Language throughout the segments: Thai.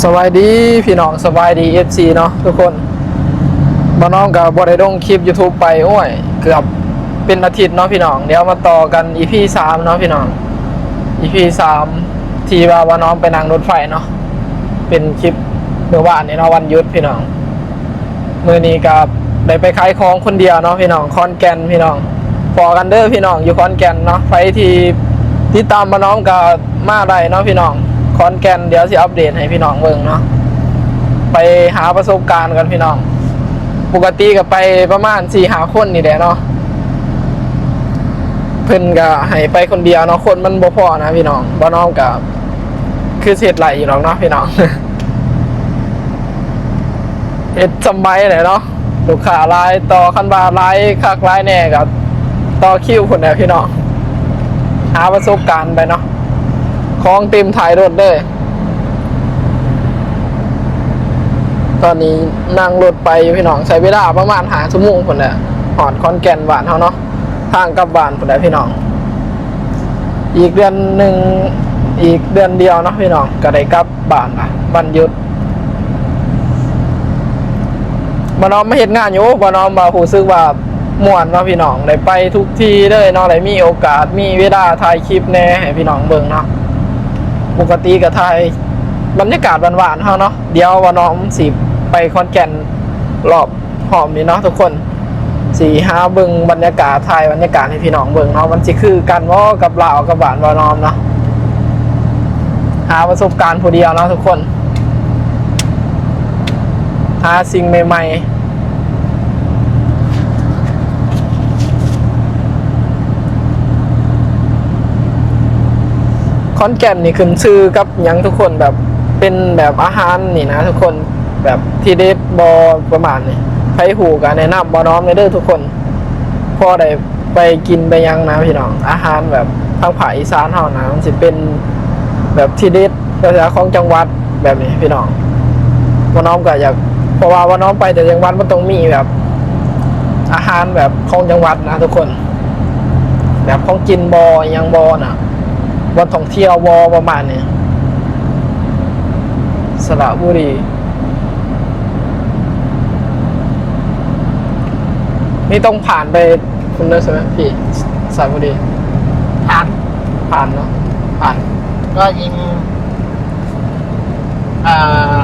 สบายดีพี่น้องสบายดี FC เนาะทุกคนมาน้องกับบอได้ลงคลิป YouTube ไปโอ้ย เกือบเป็นอาทิตย์เนาะพี่น้อง เดี๋ยวมาต่อกัน EP สามเนาะพี่น้อง EP สามที่ว่าว่าน้องไปนั่งรถไฟเนาะเป็นคลิปเมื่อวานนี้เนาะวันยุดพี่น้องมือนี้กับได้ไปขายของคนเดียวเนาะพี่น้องคอนแกนพี่น้องพอกันเด้อพี่น้องอยู่คอนแกนเนาะไปที่ที่ตามมาน้องกับมาได้เนาะพี่น้อง อนแกนเดี๋ยวสิอัปเดตให้พี่น้องเบิ่งเนาะไปหาประสบการณ์กันพี่น้อง ปกติก็ไปประมาณสี่หาคนนี่แหละเนาะเพิ่นก็ให้ไปคนเดียวเนาะคนมันบ่พอนะพี่น้องบ่น้องกับคือเสียดไหลอยู่หรอกเนาะพี่น้องเฮ็ดจำไว้เลยเนาะลูกค้าลายต่อคันบาลายคักลายแน่กับต่อคิวคนแหละพี่น้องหาประสบการณ์ไปเนาะ ของเต็มถ่ายรถเลย ตอนนี้นั่งรถไปพี่น้องใช้เวลาประมาณหาชั่วโมงคนแหละหอดคอนแกนหวานเขาเนาะทางกลับบ้านคนใดพี่น้อง อีกเดือนหนึ่งอีกเดือนเดียวเนาะพี่น้องก็ได้กลับบ้านละวันหยุดบานอมมาเห็นงานอยู่บานอมมาหูซึกว่าม่วนเนาะพี่น้องได้ไปทุกที่เลยเนาะได้มีโอกาสมีเวลาถ่ายคลิปแน่ให้พี่น้องเบิ่งเนาะ ปกติก็ถ่ายบรรยากาศหวานๆเฮาเนาะเดี๋ยวบาน้อมสิไปคอนแก่นรอบหอมนี่เนาะทุกคนสีห้าเบิงบรรยากาศไทยบรรยากาศให้พี่น้องเบิงเนาะมันสิคือกันว่ากับลาวกับบ้านวานอมเนาะหาประสบการณ์ผู้เดียวเนาะทุกคนหาสิ่งใหม่ ๆ อนแก่นนี่ขึ้นชื่อกับยังทุกคนแบบเป็นแบบอาหารนี่นะ ทุกคนแบบที่เด็ดบอประมาณนี้ไปหูกันแนะนำบอน้อมในเด้อทุกคนพอได้ไปกินไปยังนะพี่น้อง อาหารแบบทางภาคอีสานเฮานะมันสิเป็นแบบที่เด็ดภาษาของจังหวัดแบบนี้พี่น้องบอน้อมก็อยากเพราะว่าบอน้อมไปแต่จังหวัดมันต้องมีแบบ อาหารแบบของจังหวัดนะทุกคน แบบของกินบอยังบอนะ วันท่องเที่ยวบอประมาณนี้สระบุรีนี่ต้องผ่านไปคุณด้วยใช่ไหมพี่สายบุรีผ่านผ่านเนาะผ่านก็ยิงอ่า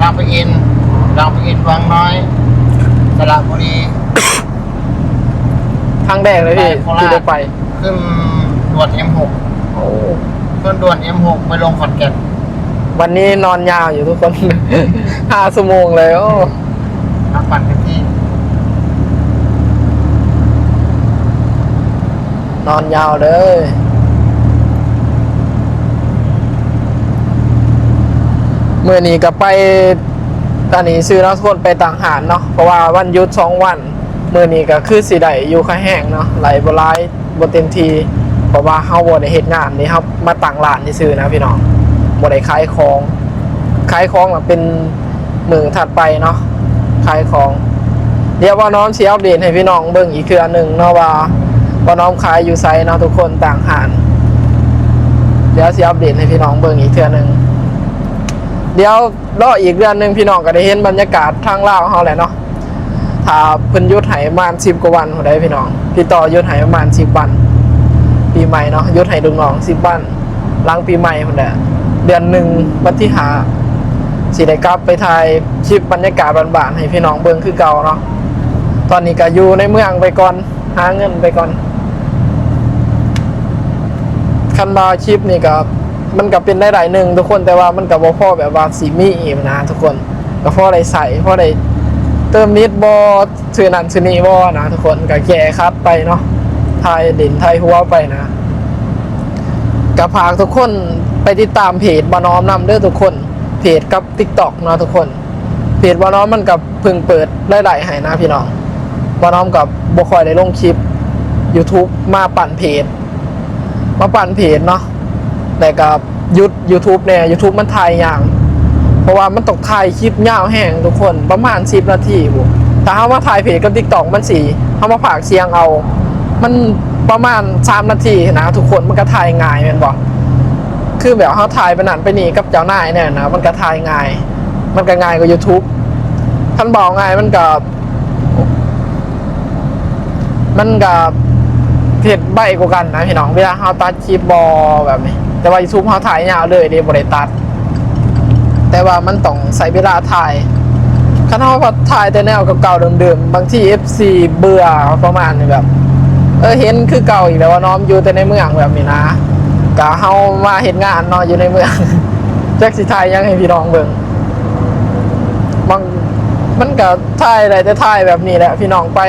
บางปะอินบางปะอินวังน้อยสระบุรีทางแดงเลยพี่ไปโคราชที่ได้ไปขึ้น ด่วน M6 โอ้ขึ้นด่วน M6 ไปลงขอนแก่นวันนี้นอนยาวอยู่ทุกคน ห้าชั่วโมงเลยโอ้นักปั่นเต็มที่นอนยาวเลยเมื่อนี้ก็ไปตอนนี้ซื้อน้ำทุกคนไปต่างหารเนาะเพราะว่าวันหยุดสองวันเมื่อนี้ก็คือสีไดอยู่ค่าแห้งเนาะไหลบหลายบเต็มที เพราะว่าเฮาบ่ได้เฮ็ดงานนี่ครับมาต่างร้านที่ซื้อนะพี่น้องบ่ได้ขายของขายของน่ะเป็นมือถัดไปเนาะขายของ เดี๋ยวว่าน้องสิอัปเดตให้พี่น้องเบิ่งอีกคืออันหนึงเนาะว่าว่าน้องขายอยู่ไซเนาะทุกคนต่างหารเดี๋ยวสิอัปเดตให้พี่น้องเบิ่งอีกเทื่อหนึงเดี๋ยวรออีกเดือนหนึงพี่น้องก็ได้เห็นบรรยากาศทางล่าวเฮาแหละเนาะถ้าเพิ่นยุดให้ประมาณ10กว่าวันพุ่นได้พี่น้องพี่ต่อยุดให้ประมาณ10วัน ปีใหม่เนาะยศให้ลูกน้องสิบวันหลังปีใหม่คนเดียเดือนหนึ่งวันที่หาสิได้กลับไปถ่ายคลิปบรรยากาศบานๆให้พี่น้องเบิ่งคือเก่าเนาะตอนนี้ก็อยู่ในเมืองไปก่อนหาเงินไปก่อนคันบาคลิปนี่ก็มันก็เป็นได้หลายหนึ่งทุกคนแต่ว่ามันก็บ่พอแบบว่าสีมีอีกนะทุกคนก็พอได้ใส่พอได้เติมนิดบอชื่อนันชื่อนี้บอนะทุกคนก็แก้คัดไปเนาะ ไทยเด่นไทยหัวไปนะกับพากทุกคนไปติดตามเพจบาน้อมนำเด้อทุกคน เพจกับ t ิ k t o k เนาะทุกคน เพจบาน้อมมันกับเพิ่งเปิดไล่ๆให้นะพี่น้องบาน้อมกับบคอยได้ลงคลิป YouTube มาปั่นเพจ มาปั่นเพจเนาะแต่กับยุด YouTube เนี่ย YouTube มันถ่ายอย่าง เพราะว่ามันต้องถ่ายคลิปยาวแห้งทุกคนประมาณ10นาทีบุแต่ถ้าว่าถ่ายเพจกับ t ิ k t o k มันสีเขามาผากเสียงเอา มันประมาณ3นาทีนะทุกคนมันก็ถ่ายง่ายแม่นบ่คือแบบเขาถ่ายไปนั่นไปนี่กับเจ้านายเนี่ยนะมันก็ถ่ายง่าย มันก็ง่ายกว่า YouTube ท่านบอกง่ายมันก็มันก็เผ็ดใบกว่ากันนะพี่น้องเวลาเขาตัดคลิปบอแบบนี้ แต่ว่า YouTube เขาถ่ายยาวเลยเดีบริตัด แต่ว่ามันต้องใช้เวลาถ่ายคันเขาก็ถ่ายแต่แนวเก่าๆเดิมๆบางที่ FC เบื่อประมาณแบบ เออเห็นคือเก่าอีกแล้วว่าน้อมอยู่แต่ในเมืองแบบนี้นะกะเฮามาเห็นงานนอนอยู่ในเมืองแจ็คสิไทยยังให้พี่น้องเบิ่งบางมันก็ถ่ายได้แต่ถ่ายแบบนี้แหละพี่น้องไป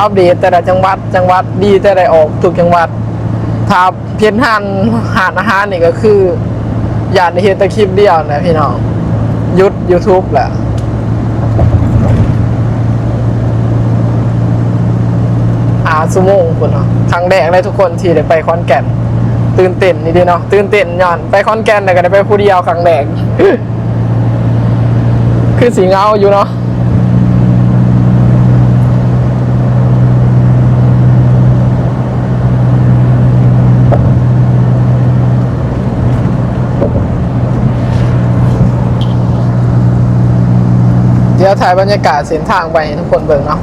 อัปเดตแต่ละจังหวัดจังหวัดดีแต่ได้ออกทุกจังหวัดถ้าเพียนหันหาอาหารนี่ก็คือ อยากในเฮ็ดแต่คลิปเดียวนะพี่น้องยุด YouTube แหละ หาสุโมงคุณเนาะครั้งแรกเลยทุกคนที่ได้ไปคอนแก่น ตื่นเต้นนี่ดีเนาะตื่นเต้นย้อนไปคอนแก่นแต่ก็ได้ไปผู้เดียวครั้งแรกคือสีเงาอยู่เนาะเดี๋ยวถ่ายบรรยากาศเส้นทางไปทุกคนเบิ่งเนาะ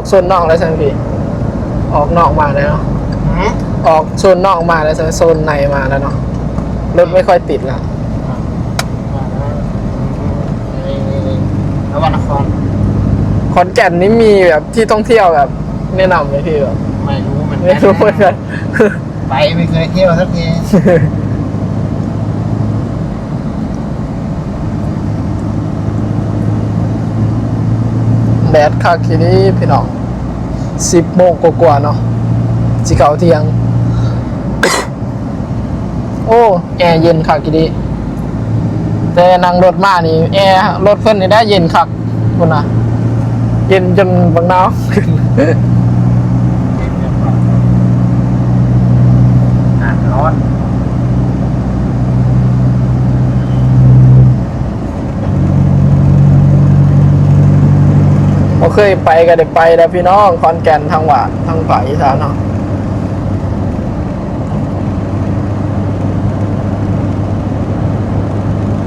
ออกโซนนอกแล้วใช่ไหมพี่ ออกนอกมาแล้วเนาะหืมออกโซนนอกมาแล้วใช่ไหมโซนในมาแล้วเนาะ รถไม่ค่อยติดละนวันนครขอนแก่นนี่มีแบบที่ท่องเที่ยวแบบ แนะนำไหมพี่แบบไม่รู้เหมือนกัไม่รู้เหมือนกันไปไม่เคยเที่ยวสักที ดดคักทีนี้พี่น้องสิบโมงกว่าๆเนาะสิเก่าเที่ยง โอ้ แอร์เย็นคักทีนี้แต่นั่งรถมานี่ แอร์รถเพิ่นนี่ได้เย็นคักคุณนะเย็นจนบางหนาวขึ้น อ่านร้อน บ่ เคยไปก็ได้ไปแล้วพี่น้องคอนแก่นทางหวาทางฝ่ายอีสานเนาะ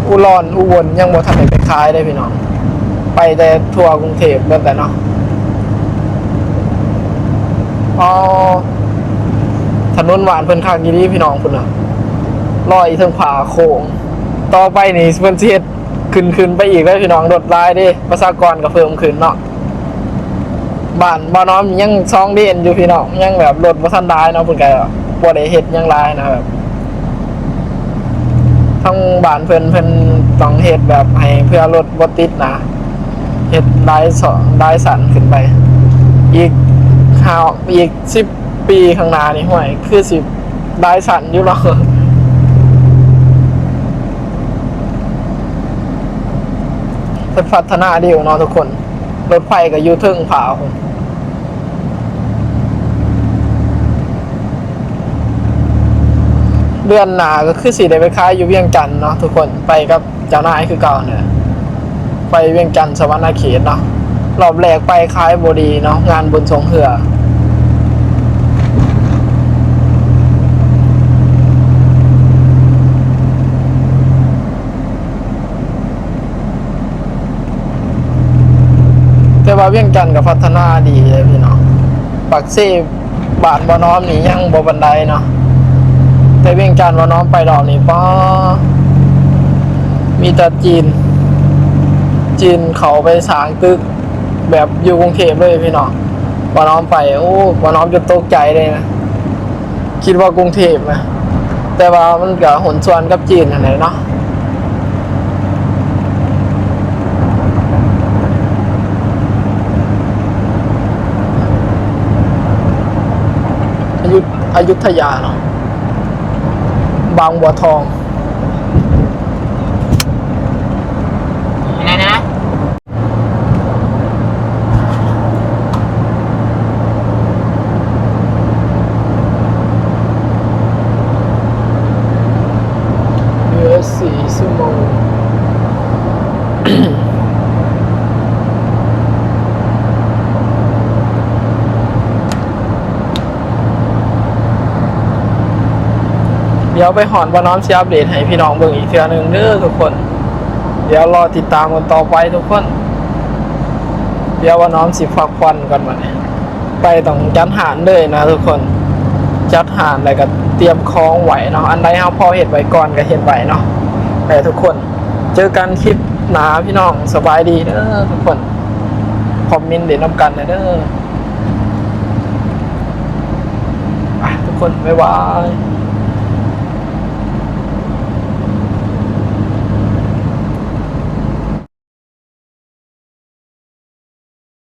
อุรอนอุบลยังบ่ทันได้ไปขายได้พี่น้อง ไปแต่ทั่วกรุงเทพเบิดแต่เนาะอ๋อถนนหวานเพิ่นคักอีหลีพี่น้องพุ่นน่ะลอยเทิงผาโค้งต่อไปนี่เพิ่นสิเฮ็ดขึ้นขึ้นไปอีกแล้วพี่น้องรถลายด้ประชากรก็เพิ่มขึ้นเนาะ บ้านบ้านน้อมยังซองเด่นอยู่พี่น้องยังแบบรถบ่ทันได้เนาะเพิ่นก็บ่ได้เฮ็ดยังหลายนะแบบทั้งบ้านเพิ่นเพิ่นต้องเฮ็ดแบบให้เพื่อรถบ่ติดนะเฮ็ดได้สองได้สั่นขึ้นไป อีกห้าวอีก10ปีข้างหน้านี่ห่วย คือสิได้สั่นอยู่เนาะเพิ่นพัฒนาดีอยู่เนาะทุกคน รถไฟก็อยู่ทึงผาเดือนหนาก็คือสีได้ไปค้ายอยู่เวียงจันทน์เนาะทุกคนไปกับเจ้านายคือเก่าเนี่ยไปเวียงจันทน์สวรรณเขตเนาะรอบแรกไปค้ายบดีเนาะงานบุญทรงเหือ ว่าเวียงจันทน์ก็พัฒนาดีเลยพี่น้องปักเซ่บานบ่อน้อมนี่ยังบบันไดเนาะแต่เวียงจันทน์บอน้อมไปดอกนี่ป้ามีแต่จีน จีนเขาไปสางตึก แบบอยู่กรุงเทพเลยพี่น้องบอน้อมไปโอ้บ่อน้อมจะตกใจเลยนะคิดว่ากรุงเทพนะแต่ว่ามันก็หนส่วนกับจีนอันไหนเนาะ อยุธอยุธยาเนาะบางบัวทอง อะไรนะ เหลือสี่ชั่วโมง เดี๋ยวไปหอนว่าน้อมสิอัปเดตให้พี่น้องเบิ่งอีกเทื่อหนึงเด้อทุกคน เดี๋ยวรอติดตามกันต่อไปทุกคน เดี๋ยวว่าน้อมสิพักผ่อนก่อนมาเนี่ยไปต้องจัดหารเลยนะทุกคน จัดหารแล้วก็เตรียมของไหวเนาะอันใดเฮาพอเห็ดไว้ก่อนก็เห็ดไว้เนาะแต่ทุกคน เจอกันคลิปหนาพี่น้องสบายดีเด้อทุกคนคอมเมนต์เด่นน้ำกันนะเด้อทุกคนบ๊ายบาย